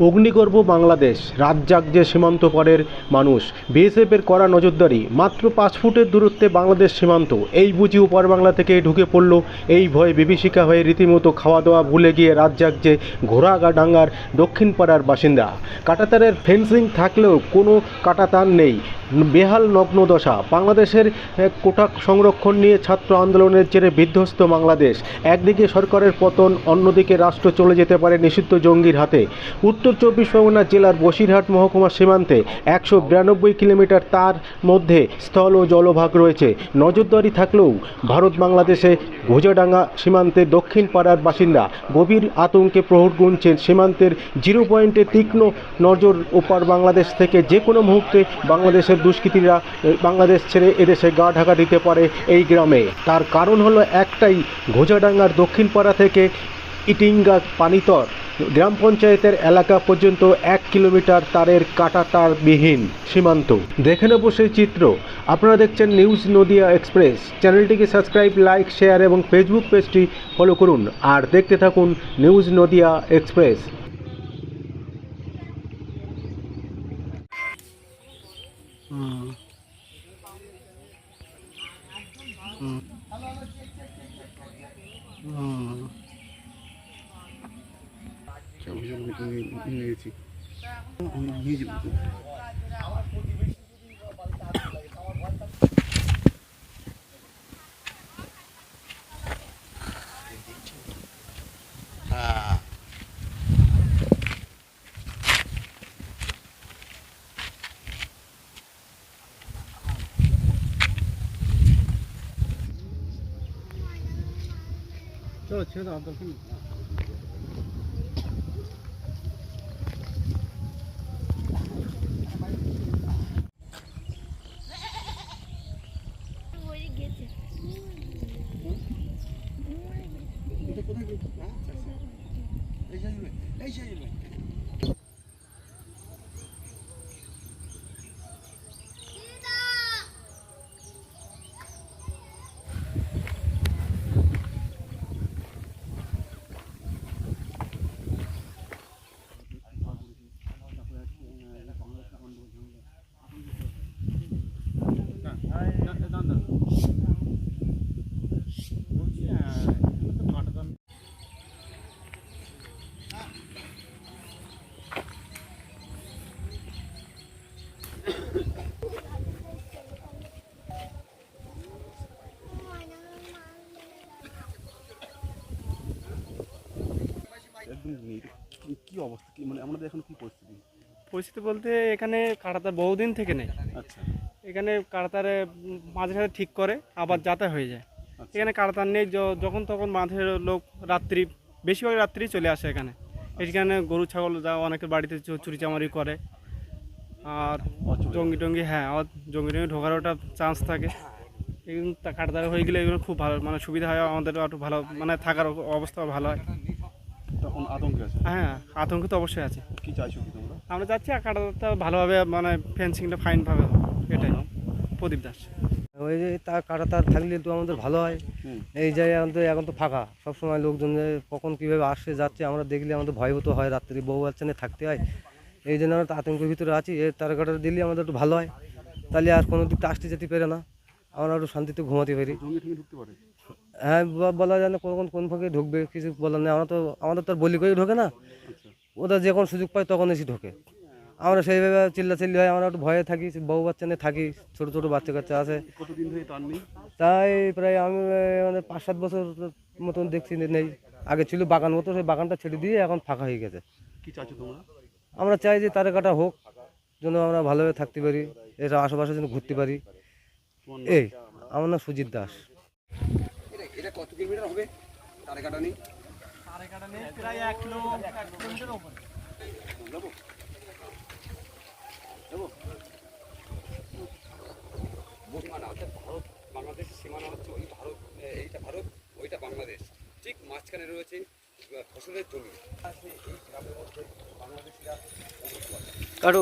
অগ্নিগর্ভ বাংলাদেশ রাজ্জাক যে সীমান্ত পারের মানুষ। বিএসএফের কড়া নজরদারি, মাত্র পাঁচ ফুটের দূরত্বে বাংলাদেশ সীমান্ত। এই বুঝি উপর বাংলা থেকে ঢুকে পড়ল এই ভয়ে বিভীষিকা হয়ে রীতিমতো খাওয়া দাওয়া ভুলে গিয়ে রাজ্জাক যে ঘোড়াগাডাঙ্গার দক্ষিণ পাড়ার বাসিন্দা। কাটাতারের ফেন্সিং থাকলেও কোনো কাটাতার নেই। বেহাল নগ্ন দশা। বাংলাদেশের কোটা সংরক্ষণ নিয়ে ছাত্র আন্দোলনের জেরে বিধ্বস্ত বাংলাদেশ। একদিকে সরকারের পতন, অন্যদিকে রাষ্ট্র চলে যেতে পারে নিষিদ্ধ জঙ্গির হাতে। উত্তর চব্বিশ পরগনা জেলার বসিরহাট মহকুমা সীমান্তে একশো বিরানব্বই কিলোমিটার তার মধ্যে স্থল ও জলভাগ রয়েছে। নজরদারি থাকলেও ভারত বাংলাদেশে ভোজাডাঙ্গা সীমান্তে দক্ষিণ পাড়ার বাসিন্দা গভীর আতঙ্কে প্রহর গুনছেন সীমান্তের জিরো পয়েন্টে তীক্ষ্ণ নজর ওপার বাংলাদেশ থেকে যে কোনো মুহূর্তে বাংলাদেশের দুষ্কৃতীরা বাংলাদেশ ছেড়ে এদেশে গা ঢাকা দিতে পারে এই গ্রামে। তার কারণ হলো একটাই ঘোজাডাঙ্গার দক্ষিণ পাড়া থেকে ইটিঙ্গা পানিতর। গ্রাম পঞ্চায়েতের এলাকা পর্যন্ত এক কিলোমিটার তারের কাটা তারবিহীন সীমান্ত। দেখে নেব সেই চিত্র। আপনারা দেখছেন নিউজ নদিয়া এক্সপ্রেস। চ্যানেলটিকে সাবস্ক্রাইব, লাইক, শেয়ার এবং ফেসবুক পেজটি ফলো করুন। আর দেখতে থাকুন নিউজ নদিয়া এক্সপ্রেস। নিয়েছি নিয়ে যাব চলো ছেড়ে দাও দরকার নেই। এটা কোথায় গেছে? আচ্ছা, আচ্ছা। এই সাইড ভাই, এই ভাই। নেই। কি- অবস্থা? কি মানে আমাদের এখন কি পরিস্থিতি? পরিস্থিতি বলতে এখানে কাটাতার বহুদিন থেকে নেই। আচ্ছা। এখানে কাটাতারে মাঝে মাঝে ঠিক করে আবার যাতা হয়ে যায়। আচ্ছা। এখানে কাটাতার নেই যখন তখন মাঝের লোক রাত্রি বেশিরভাগ রাত্রি চলে আসে এখানে। এখানে গরু ছাগল যা অনেকের বাড়িতে চুরি চামারি করে। আর জঙ্গি টঙ্গি হ্যাঁ আর জঙ্গি টঙ্গি ঢোকার ওটা চান্স থাকে। এগুলো কাটাতারে হয়ে গেলে এগুলো খুব ভালো মানে সুবিধা হয় আমাদের একটু ভালো মানে থাকার অবস্থা ভালো হয়। তখন আতঙ্কে আছে? হ্যাঁ আতঙ্ক তো অবশ্যই আছে। কি চাইছো কি তোমরা? আমরা যাচ্ছি আর কাটাতারটা ভালোভাবে মানে ফেন্সিংটা ফাইনভাবে হোক। এটাই। প্রদীপ দাস। ওই যে তার কাটা তার থাকলে একটু আমাদের ভালো হয়। এই জায়গায় আমাদের এখন তো ফাঁকা। সবসময় লোকজন যে কখন কীভাবে আসছে যাচ্ছে আমরা দেখলে আমাদের ভয়ভূত হয়। রাত্রি বউ বাচ্চা নিয়ে থাকতে হয়। এই জন্য আমরা আতঙ্কের ভিতরে আছি। এই তার কাটা দিলে আমাদের একটু ভালো হয়। তাহলে আর কোনো দিকটা আসতে যেতে পারে না। আমরা একটু শান্তিতে ঘুমাতে পারি। ঢুকতে পারে? হ্যাঁ বলা যায় না কোন কোন ফাঁকে ঢুকবে কিছু বলার নেই। আমরা তো আমাদের তো আর বলি করেই ঢোকে না। আচ্ছা। ওরা যখন সুযোগ পায় তখন এসে ঢোকে। আমরা সেইভাবে চিল্লা চিল্লি হয় আমরা একটু ভয়ে থাকি বউ বাচ্চা নিয়ে থাকি ছোটো ছোটো বাচ্চা কাচ্চা আছে। তাই প্রায় আমি মানে পাঁচ সাত বছর মতন দেখছি নেই। আগে ছিল বাগান মতো সেই বাগানটা ছেড়ে দিয়ে এখন ফাঁকা হয়ে গেছে। কি চাইছো তোমরা? আমরা চাই যে তারে কাটা হোক যেন আমরা ভালোভাবে থাকতে পারি এটা আশেপাশে যেন ঘুরতে পারি। এই আমার নাম সুজিত দাস। এটা কত কিলোমিটার হবে? তারে কাটা নেই প্রায় এক কিলো এক কিলোমিটার সীমানা অর্থাৎ ভারত বাংলাদেশের সীমানা হচ্ছে ওই ভারত এইটা ভারত ওইটা বাংলাদেশ। ঠিক মাঝখানে রয়েছে ফসলের জমি। আছে এই গ্রামের মধ্যে বাংলাদেশিরা কাটো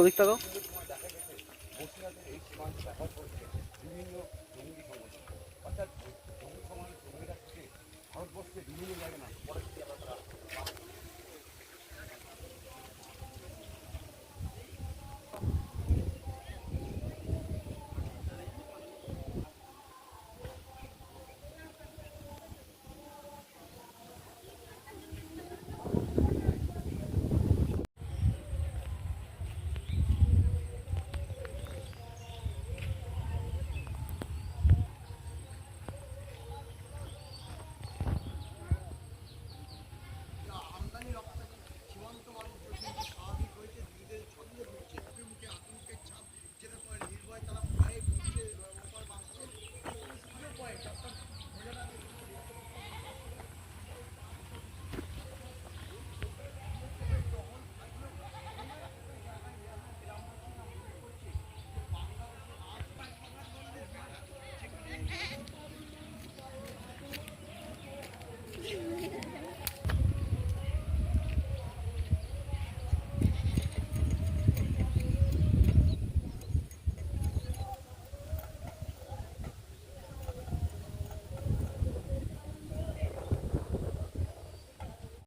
লাগে না